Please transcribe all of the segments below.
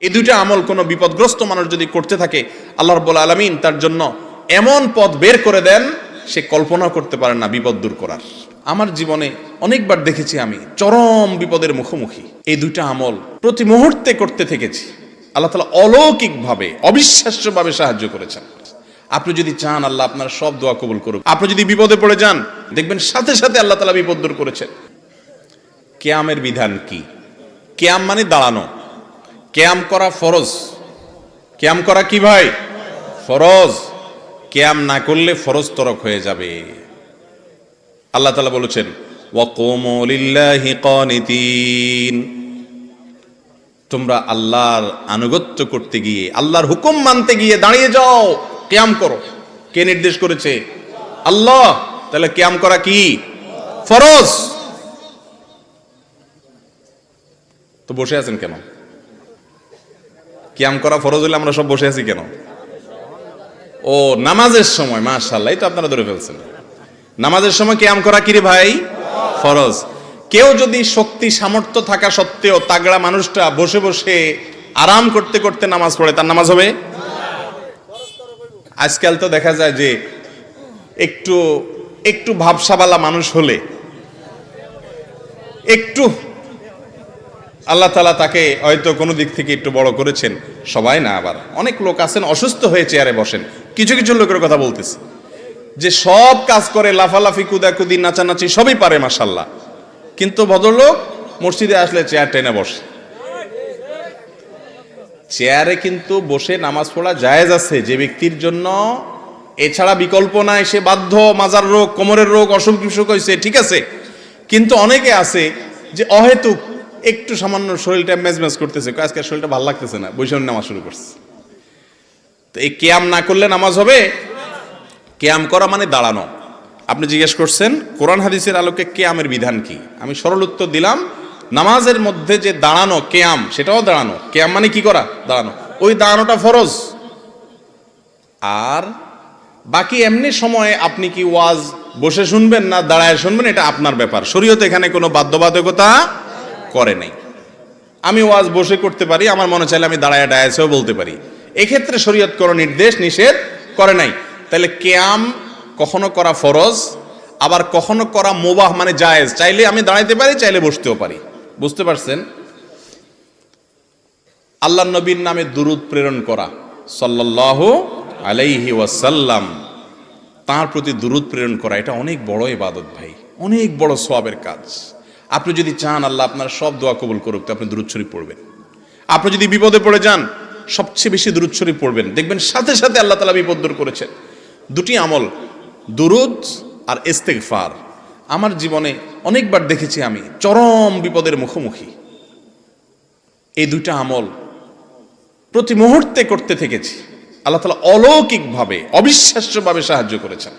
এই দুইটা আমল কোনো বিপদগ্রস্ত মানুষ যদি করতে থাকে, আল্লাহ রব্বুল আলমিন তার জন্য এমন পথ বের করে দেন, সে কল্পনা করতে পারে না বিপদ দূর করার। আমার জীবনে অনেকবার দেখেছি আমি চরম বিপদের মুখোমুখি। এই দুইটা আমল প্রতি মুহূর্তে করতে থেকেছি। আল্লাহ তালা অলৌকিকভাবে, অবিশ্বাস্যভাবে সাহায্য করেছেন। আপনি যদি চান, আল্লাহ আপনার সব দোয়া কবুল করুক। আপনি যদি বিপদে পড়ে যান, দেখবেন সাথে সাথে আল্লাহ তালা বিপদ দূর করেছেন। কেয়ামের বিধান কি? কেয়াম মানে দাঁড়ানো। কেয়াম করা ফরজ। কেয়াম করা কি ভাই? ফরজ। কেয়াম না করলে ফরজ তরক হয়ে যাবে। আল্লাহ তালা বলেছেন তোমরা আল্লাহর আনুগত্য করতে গিয়ে, আল্লাহর হুকুম মানতে গিয়ে দাঁড়িয়ে যাও, কেয়াম করো। কে নির্দেশ করেছে? আল্লাহ। তাহলে কেয়াম করা কি? ফরজ। তো বসে আছেন কেন? কিয়াম করা ফরজ হলে আমরা সব বসে আছি কেন? ও, নামাজের সময় মাশাল্লাহ এই তো আপনারা ধরে ফেলছেন। নামাজের সময় কিয়াম করা কি রে ভাই? ফরজ। কেউ যদি শক্তি, সামর্থ্য থাকা সত্ত্বেও তাগড়া মানুষটা বসে বসে আরাম করতে করতে নামাজ পড়ে, তার নামাজ হবে? আজকাল তো দেখা যায় যে একটু একটু ভাবসাবালা মানুষ হলে, একটু আল্লাহ তালা তাকে হয়তো কোনো দিক থেকে একটু বড় করেছেন। সবাই না আবার। অনেক লোক আছেন, অসুস্থ হয়ে চেয়ারে বসেন। কিছু কিছু লোকের কথা বলতেছে। যে সব কাজ করে, লাফালাফি, কুদাকুদি, নাচানাচি সবই পারে মাসাল্লাহ কিন্তু ভদ্রলোক মসজিদে আসলে চেয়ার টেনে বসে। চেয়ারে কিন্তু বসে নামাজ পড়া জায়েজ আছে যে ব্যক্তির জন্য এছাড়া বিকল্প নাই, সে বাধ্য, মাজার রোগ, কোমরের রোগ অসুখ বিসুখ হয়েছে ঠিক আছে। কিন্তু অনেকে আছে যে অহেতুক একটু সামান্য শরীরটা মেজমেজ করতেছে। আজকে শরীরটা ভালো লাগতেছে না, বৈশাখ নামাজ শুরু করছে। তো এই কেয়াম না করলে নামাজ হবে? কেয়াম করা মানে দাঁড়ানো। আপনি জিজ্ঞেস করছেন, কোরআন হাদিসের আলোকে কেয়ামের বিধান কি? আমি সরল উত্তর দিলাম, নামাজের মধ্যে যে দাঁড়ানো, কেয়াম, সেটাও দাঁড়ানো। কেয়াম মানে কি করা? দাঁড়ানো। ওই দাঁড়ানোটা ফরজ। আর বাকি এমনি সময়ে আপনি কি ওয়াজ বসে শুনবেন না দাঁড়ায় শুনবেন, এটা আপনার ব্যাপার। শরীয়তে এখানে কোনো বাধ্যবাধকতা করে নাই। আমি ওয়াজ বসে করতে পারি, আমার মনে চাইলে আমি দাঁড়ায় ডায়াসেও বলতে পারি। এক্ষেত্রে শরীয়ত কোনো নির্দেশ নিষেধ করে নাই। তাহলে কেয়াম কখনো করা ফরজ, আবার কখনো করা মোবাহ মানে জায়েজ। চাইলে আমি দাঁড়াইতে পারি, চাইলে বসতেও পারি। বুঝতে পারছেন? আল্লাহ নবীর নামে দুরুদ প্রেরণ করা সাল্লাহ আলাইহি ওয়াসাল্লাম, তার প্রতি দুরুদ প্রেরণ করা, এটা অনেক বড় ইবাদত ভাই। অনেক বড় সওয়াবের কাজ। আপনি যদি চান, আল্লাহ আপনার সব দোয়া কবুল করুক, তো আপনি দুরুদ শরীফ পড়বেন। আপনি যদি বিপদে পড়ে যান, সবচেয়ে বেশি দুরুদ শরীফ পড়বেন। দেখবেন সাথে সাথে আল্লাহ তালা বিপদ দূর করেছেন। দুটি আমল, দুরুদ আর ইস্তেগফার। আমার জীবনে অনেকবার দেখেছি আমি, চরম বিপদের মুখোমুখি। এই দুইটা আমল প্রতি মুহূর্তে করতে থেকেছি। আল্লাহ তালা অলৌকিকভাবে, অবিশ্বাস্যভাবে সাহায্য করেছেন।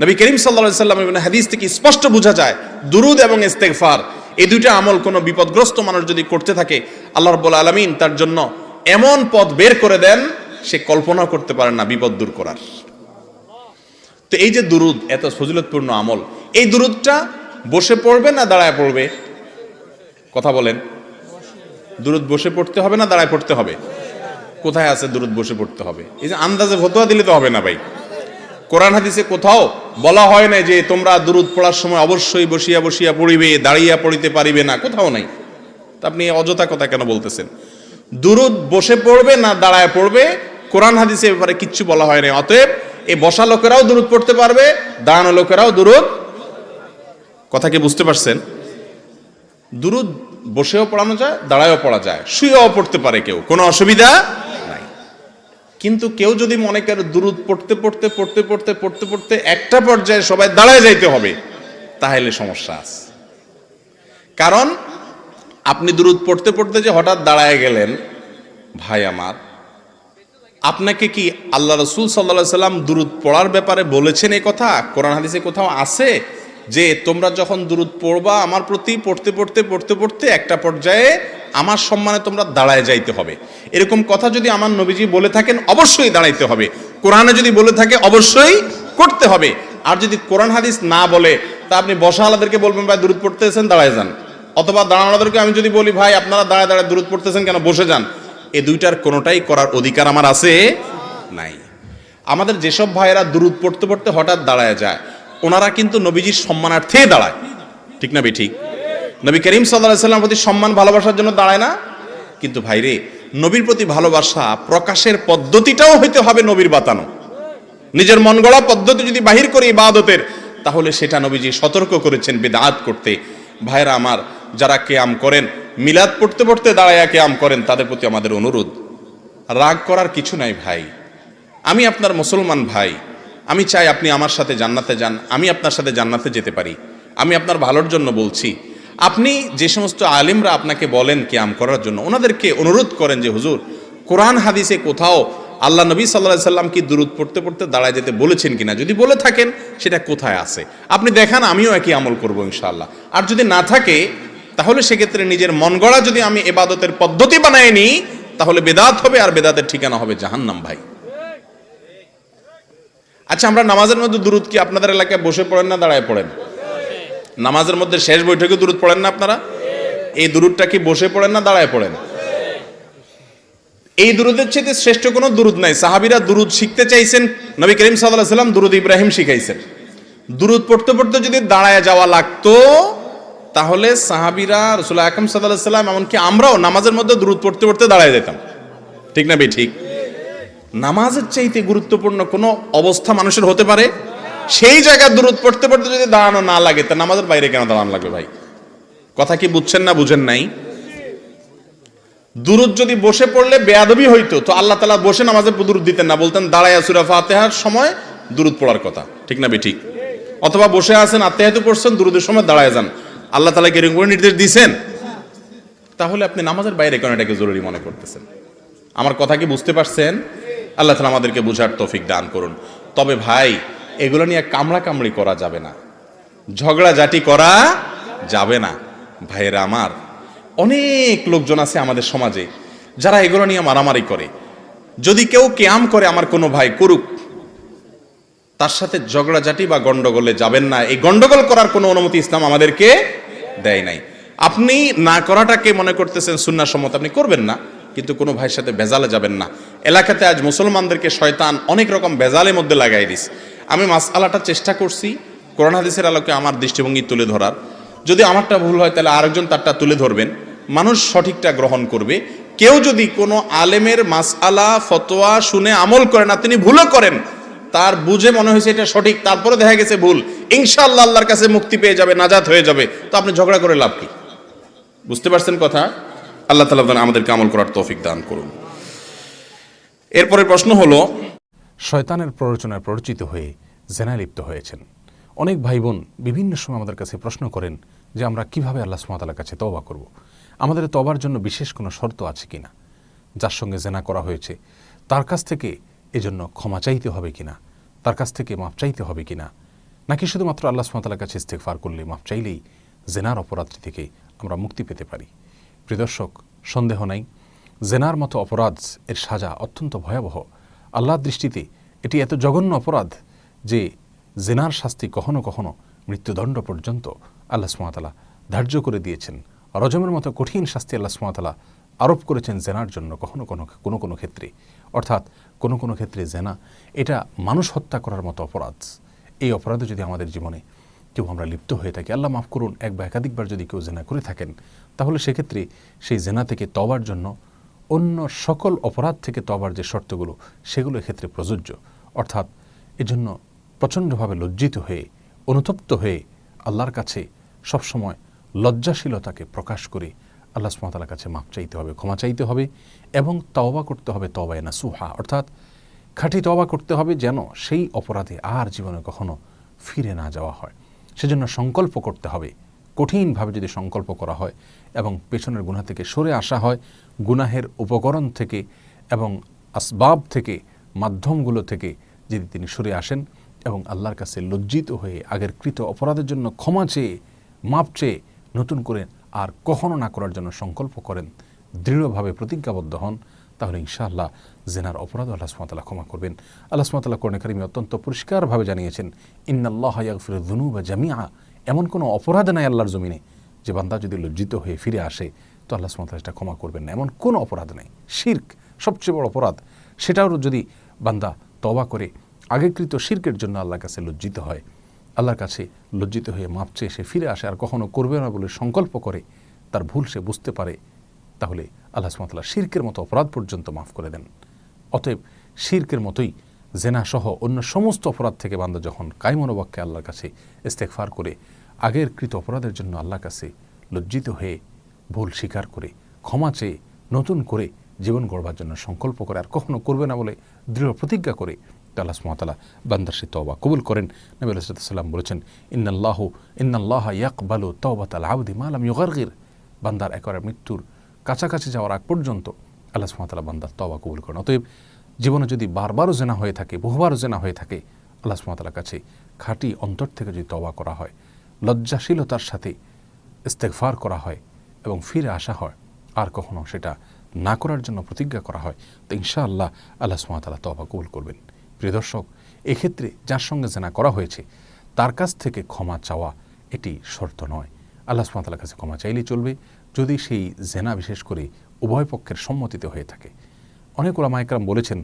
নবী করিম সাল্লা সাল্লাম হাদিস থেকে স্পষ্ট বোঝা যায় দুরুদ এবং ইস্তেগফার, এই দুইটা আমল কোনো বিপদগ্রস্ত মানুষ যদি করতে থাকে, আল্লাহ রব্বুল আলমিন তার জন্য এমন পথ বের করে দেন, সে কল্পনা করতে পারে না বিপদ দূর করার। তো এই যে দুরুদ, এত ফজিলতপূর্ণ আমল, এই দুরুদটা বসে পড়বে না দাঁড়ায় পড়বে? কথা বলেন। দুরুদ বসে পড়তে হবে না দাঁড়ায় পড়তে হবে? কোথায় আছে দুরুদ বসে পড়তে হবে? এই যে আন্দাজে ফতোয়া দিলে তো হবে না ভাই। কোরআন হাদিসে কোথাও বলা হয় না যে তোমরা দুরুদ পড়ার সময় অবশ্যই বসিয়া বসিয়া পড়িবে, দাঁড়িয়া পড়িতে পারিবে না, কোথাও নাই। তা আপনি অযথা কথা কেন বলতেছেন? দুরুদ বসে পড়বে না দাঁড়ায় পড়বে? কোরআন হাদিসে ব্যাপারে কিচ্ছু বলা হয় না। অতএব এই বসা লোকেরাও দুরুদ পড়তে পারবে, দাঁড়ানো লোকেরাও দুরুদ। কথা কি বুঝতে পারছেন? দুরুদ বসেও পড়ানো যায়, দাঁড়ায়ও পড়া যায়, শুয়েও পড়তে পারে কেউ। কোনো অসুবিধা কিন্তু কেউ যদি মনে করে দুরুদ পড়তে পড়তে পড়তে পড়তে পড়তে পড়তে একটা পর্যায়ে সবাই দাঁড়ায় যাইতে হবে, তাহলে সমস্যা আছে। কারণ আপনি দুরুদ পড়তে পড়তে যে হঠাৎ দাঁড়ায় গেলেন, ভাই আমার, আপনাকে কি আল্লাহ রসুল সাল্লা সাল্লাম দুরুদ পড়ার ব্যাপারে বলেছেন এ কথা? কোরআন হাদিসে কোথাও আছে যে তোমরা যখন দুরুদ পড়বা, আমার প্রতি পড়তে পড়তে পড়তে পড়তে একটা পর্যায়ে আমার সম্মানে তোমরা দাঁড়ায় যাইতে হবে। এরকম কথা যদি আমার নবীজি বলে থাকেন, অবশ্যই দাঁড়াইতে হবে। কোরআনে যদি বলে থাকে, অবশ্যই করতে হবে। আর যদি কোরআন হাদিস না বলে, তা আপনি বসা আলাদেরকে বলবেন, ভাই দূরত পড়তেছেন, দাঁড়ায় যান। অথবা দাঁড়ানোদেরকে আমি যদি বলি, ভাই, আপনারা দাঁড়ায় দাঁড়ায় দূরত পড়তেছেন কেন? বসে যান। এ দুইটার কোনোটাই করার অধিকার আমার আছে নাই। আমাদের যেসব ভাইয়েরা দূরত পড়তে পড়তে হঠাৎ দাঁড়ায় যায়, ওনারা কিন্তু নবীজির সম্মানার্থে দাঁড়ায়। ঠিক না বে ঠিক? নবী করিম সাল্লাহ সাল্লাম প্রতি সম্মান, ভালোবাসার জন্য দাঁড়ায় না। কিন্তু ভাইরে নবীর প্রতি ভালোবাসা প্রকাশের পদ্ধতিটাও হইতে হবে নবীর বাতানো। নিজের মন গড়া পদ্ধতি যদি বাহির করি ইবাদতের, তাহলে সেটা নবীজি সতর্ক করেছেন বেদাত করতে। ভাইরা আমার, যারা কেয়াম করেন, মিলাদ পড়তে পড়তে দাঁড়াইয়া কেয়াম করেন, তাদের প্রতি আমাদের অনুরোধ। রাগ করার কিছু নাই ভাই। আমি আপনার মুসলমান ভাই। আমি চাই আপনি আমার সাথে জান্নাতে যান, আমি আপনার সাথে জান্নাতে যেতে পারি। আমি আপনার ভালোর জন্য বলছি। আপনি যে সমস্ত আলিমরা আপনাকে বলেন ক্যাম করার জন্য, ওনাদেরকে অনুরোধ করেন যে, হুজুর, কোরআন, হাদিসে কোথাও আল্লাহ নবী সাল্লাহ সাল্লাম কি দূরত পড়তে পড়তে দাঁড়ায় যেতে বলেছেন কিনা? যদি বলে থাকেন, সেটা কোথায় আছে? আপনি দেখান, আমিও একই আমল করব ইনশাআল্লাহ। আর যদি না থাকে, তাহলে সেক্ষেত্রে নিজের মন গড়া যদি আমি এবাদতের পদ্ধতি বানায় নিই তাহলে বেদাত হবে আর বেদাতের ঠিকানা হবে জাহান্নাম, ভাই। আচ্ছা আমরা নামাজের মধ্যে দূরত কি আপনাদের এলাকায় বসে পড়েন না দাঁড়ায় পড়েন? নামাজের মধ্যে শেষ বৈঠকে দূরত পড়েন না আপনারা? এই দূরতটা কি বসে পড়েন না দাঁড়ায় পড়েন? এই দুরুদের চেয়ে শ্রেষ্ঠ কোনো দুরুদ নাই। সাহাবিরা দুরুদ শিখতে চাইছেন, নবী করিম সাল্লাহ সাল্লাম দুরুদ ইব্রাহিম শিখাইছেন। দুরুদ পড়তে পড়তে যদি দাঁড়ায় যাওয়া লাগতো, তাহলে সাহাবিরা রসুল আকরম সাল্লাহ সাল্লাম এমনকি আমরাও নামাজের মধ্যে দুরুদ পড়তে পড়তে দাঁড়ায় যেতাম। ঠিক না বে ঠিক? নামাজের চাইতে গুরুত্বপূর্ণ কোনো অবস্থা মানুষের হতে পারে? সেই জায়গায় দূরত পড়তে পড়তে যদি দাঁড়ানো না লাগে, তা নামাজের বাইরে কেন দাঁড়ানো লাগবে ভাই? কথা কি বুঝছেন না বুঝেন নাই? দুরুদ যদি বসে পড়লে বেয়াদবি হইতো, তো আল্লাহ তালা বসে নামাজে দুরুদ দিতেন না। বলতেন, দাঁড়ায় সুরা ফাতেহার সময় দুরুদ পড়ার কথা। ঠিক না ঠিক? অথবা বসে আছেন আত্মাহাতু পড়ছেন দুরুদের সময় দাঁড়ায় যান। আল্লাহ তালা কি করে নির্দেশ দিয়েছেন তাহলে আপনি নামাজের বাইরে কেন এটাকে জরুরি মনে করতেছেন? আমার কথা কি বুঝতে পারছেন? আল্লাহ তালা আমাদেরকে বুঝার তৌফিক দান করুন। তবে ভাই এগুলো নিয়ে কামড়া কামড়ি করা যাবে না। ঝগড়াঝাটি করা যাবে না। ভাইয়েরা আমার, অনেক লোকজন আছে আমাদের সমাজে যারা এগুলো নিয়ে মারামারি করে। যদি কেউ কেয়াম করে আমার কোনো ভাই করুক, তার সাথে ঝগড়াঝাটি বা গন্ডগোলে যাবেন না। এই গন্ডগোল করার কোনো অনুমতি ইসলাম আমাদেরকে দেয় নাই। আপনি না করাটাকে মনে করতেছেন সুন্না সম্মত, আপনি করবেন না, কিন্তু কোনো ভাইয়ের সাথে বেজালে যাবেন না। এলাকাতে আজ মুসলমানদেরকে শয়তান অনেক রকম বেজালের মধ্যে লাগাই দিস আমি মাসআলাটা চেষ্টা করছি, কোরআন হাদিসের আলোকে আমার দৃষ্টিভঙ্গি তুলে ধরার। যদি আমারটা ভুল হয়, তাহলে আরেকজন তারটা তুলে ধরবেন। মানুষ সঠিকটা গ্রহণ করবে। কেউ যদি কোনো আলেমের মাসআলা, ফতোয়া শুনে আমল করে না, তিনি ভুলও করেন, তার বুঝে মনে হয়েছে এটা সঠিক, তারপরে দেখা গেছে ভুল, ইনশাআল্লাহ আল্লাহর কাছে মুক্তি পেয়ে যাবে, নাজাত হয়ে যাবে। তো আপনি ঝগড়া করে লাভ কি? বুঝতে পারছেন কথা? আল্লাহ তালা আমাদেরকে আমল করার তৌফিক দান করুন। এরপরে প্রশ্ন হলো শয়তানের প্ররোচনায় প্ররোচিত হয়ে জেনায় লিপ্ত হয়েছেন। অনেক ভাই বোন বিভিন্ন সময় আমাদের কাছে প্রশ্ন করেন যে আমরা কীভাবে আল্লাহ সুমাতালার কাছে তবা করব। আমাদের তবার জন্য বিশেষ কোনো শর্ত আছে কিনা? যার সঙ্গে জেনা করা হয়েছে। তার কাছ থেকে এজন্য ক্ষমা চাইতে হবে কিনা? তার কাছ থেকে মাপ চাইতে হবে কিনা? নাকি শুধুমাত্র আল্লাহ সুমাতালার কাছে ইস্তেকফার করলে মাপ চাইলেই জেনার অপরাধটি থেকে আমরা মুক্তি পেতে পারি? প্রিদর্শক সন্দেহ নাই। জেনার মতো অপরাধ এর সাজা অত্যন্ত ভয়াবহ। আল্লাহর দৃষ্টিতে এটি এত জঘন্য অপরাধ যে জেনার শাস্তি কখনো কখনো মৃত্যুদণ্ড পর্যন্ত আল্লাহ সুমাতালা ধার্য করে দিয়েছেন। রজমের মতো কঠিন শাস্তি আল্লাহ সুমাতালা আরোপ করেছেন জেনার জন্য কখনো কোনো কোনো কোনো ক্ষেত্রে। অর্থাৎ কোনো কোনো ক্ষেত্রে জেনা, এটা মানুষ হত্যা করার মতো অপরাধ। এই অপরাধে যদি আমাদের জীবনে কেউ আমরা লিপ্ত হয়ে থাকি, আল্লাহ মাফ করুন, এক বা একাধিকবার যদি কেউ জেনা করে থাকেন, তাহলে সেক্ষেত্রে সেই জেনা থেকে তবার জন্য অন্য সকল অপরাধ থেকে তবার যে শর্তগুলো, সেগুলো ক্ষেত্রে প্রযোজ্য। অর্থাৎ এজন্য প্রচণ্ডভাবে লজ্জিত হয়ে, অনুতপ্ত হয়ে আল্লাহর কাছে সবসময় লজ্জাশীলতাকে প্রকাশ করে আল্লাহ সুমতালার কাছে মাপ চাইতে হবে, ক্ষমা চাইতে হবে এবং তওবা করতে হবে তবায় না সুহা অর্থাৎ খাঁটি তওবা করতে হবে যেন সেই অপরাধে আর জীবনে কখনো ফিরে না যাওয়া হয়। সেজন্য সংকল্প করতে হবে। কঠিনভাবে যদি সংকল্প করা হয় এবং পেছনের গুণা থেকে সরে আসা হয়, গুনাহের উপকরণ থেকে এবং আসবাব থেকে মাধ্যমগুলো থেকে যদি তিনি সরে আসেন এবং আল্লাহর কাছে লজ্জিত হয়ে আগের কৃত অপরাধের জন্য ক্ষমা চেয়ে, মাপ চেয়ে নতুন করে আর কখনো না করার জন্য সংকল্প করেন, দৃঢ়ভাবে প্রতিজ্ঞাবদ্ধ হন, তাহলে ইনশাআল্লাহ জেনার অপরাধ আল্লাহ সুমাতালা ক্ষমা করবেন। আল্লাহ সুমাতাল্লাহ করণে কারিমি অত্যন্ত পরিষ্কারভাবে জানিয়েছেন, ইন্নাল্লাহ ইয়াগফির দুনু বা জামিয়া এমন কোনো অপরাধ নাই আল্লাহর জমিনে। যে বান্দা যদি লজ্জিত হয়ে ফিরে আসে, তো আল্লাহ সুমাতালা এটা ক্ষমা করবেন না। এমন কোনো অপরাধ নেই। শির্ক সবচেয়ে বড় অপরাধ। সেটাও যদি বান্দা তবা করে আগেকৃত শির্কের জন্য আল্লাহর কাছে লজ্জিত হয়। আল্লাহর কাছে লজ্জিত হয়ে মাপ চেয়ে সে ফিরে আসে আর কখনো করবে না বলে সংকল্প করে। তার ভুল সে বুঝতে পারে। তাহলে আল্লাহ সুমাতালা শির্কের মতো অপরাধ পর্যন্ত মাফ করে দেন। অতএব শির্কের মতোই জেনা সহ অন্য সমস্ত অপরাধ থেকে বান্দা যখন কায়মনোবাক্যে আল্লাহর কাছে ইস্তেকফার করে আগের কৃত অপরাধের জন্য আল্লাহর কাছে লজ্জিত হয়ে ভুল স্বীকার করে, ক্ষমা চেয়ে নতুন করে জীবন গড়বার জন্য সংকল্প করে আর কখনো করবে না বলে দৃঢ় প্রতিজ্ঞা করে আল্লাহ সুমাতালা বান্দার সে তওবা কবুল করেন। নবী আলাইসাল্লাম বলেছেন, ইন্নাল্লাহ ইন্নাল্লাহ ইয়াকবালু তওবাত আল আবদি মালাম ইউগারগির। বান্দার একবারে মৃত্যুর কাছাকাছি যাওয়ার আগ পর্যন্ত আল্লাহ সুমাতালা বান্দার তওবা কবুল করেন। অতএব জীবনে যদি বারবারও জেনা হয়ে থাকে, বহুবারও জেনা হয়ে থাকে, আল্লাহ সুমাতালার কাছে খাঁটি অন্তর থেকে যদি তওবা করা হয়, লজ্জাশীলতার সাথে ইস্তেকফার করা হয় এবং ফিরে আসা হয়, আর কখনো সেটা না করার জন্য প্রতিজ্ঞা করা হয়, তো ইনশাআল্লাহ আল্লাহ সুমাতালা তবা কবুল করবেন। প্রিয় দর্শক, এক্ষেত্রে যার সঙ্গে জেনা করা হয়েছে, তার কাছ থেকে ক্ষমা চাওয়া এটি শর্ত নয়। আল্লাহ সুমাতালার কাছে ক্ষমা চাইলেই চলবে। যদি সেই জেনা বিশেষ করে উভয় পক্ষের সম্মতিতে হয়ে থাকে। অনেক ওলামা একরাম বলেছেন,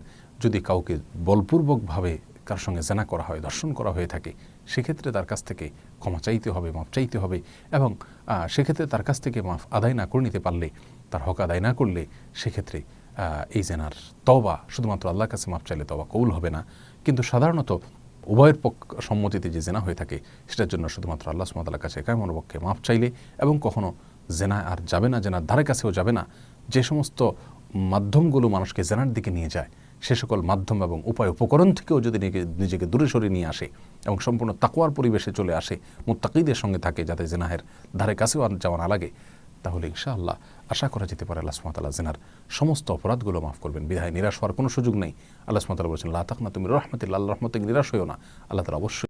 যদি কাউকে বলপূর্বকভাবে কার সঙ্গে জেনা করা হয়, দর্শন করা হয়ে থাকে, সেক্ষেত্রে তার কাছ থেকে ক্ষমা চাইতে হবে, মাফ চাইতে হবে এবং সেক্ষেত্রে তার কাছ থেকে মাফ আদায় না করে নিতে পারলে তার হক আদায় না করলে সেক্ষেত্রে এই জেনার তওবা, শুধুমাত্র আল্লাহর কাছে মাফ চাইলে তওবা কবুল হবে না। কিন্তু সাধারণত উভয়ের পক্ষ, সম্মতিতে যে জেনা হয়ে থাকে, সেটার জন্য শুধুমাত্র আল্লাহ সুমতাল্লার কাছে কেমন পক্ষে মাফ চাইলে এবং কখনো জেনা আর যাবে না, জেনার ধারে কাছেও যাবে না, যে সমস্ত মাধ্যমগুলো মানুষকে জেনার দিকে নিয়ে যায়, সে সকল মাধ্যম এবং উপায় উপকরণ থেকেও যদি নিজেকে দূরে সরিয়ে নিয়ে আসে এবং সম্পূর্ণ তাকুয়ার পরিবেশে চলে আসে, মুত্তাকিদের সঙ্গে থাকে যাতে জেনাহের ধারে কাছেও আর যাওয়া না লাগে তাহলে ইনশাআল্লাহ আশা করা যেতে পারে আল্লাহ সুমাতাল্লাহ জেনার সমস্ত অপরাধগুলো মাফ করবেন বিধায় নিরাশ হওয়ার কোনো সুযোগ নেই। আল্লাহ সুমাতাল্লাহ বলছেন আল্লাহ তাকনা তুমি রহমতুল্লাহ আল্লাহ রহমতে নিরাশ হয়েও না। আল্লাহ তালা অবশ্যই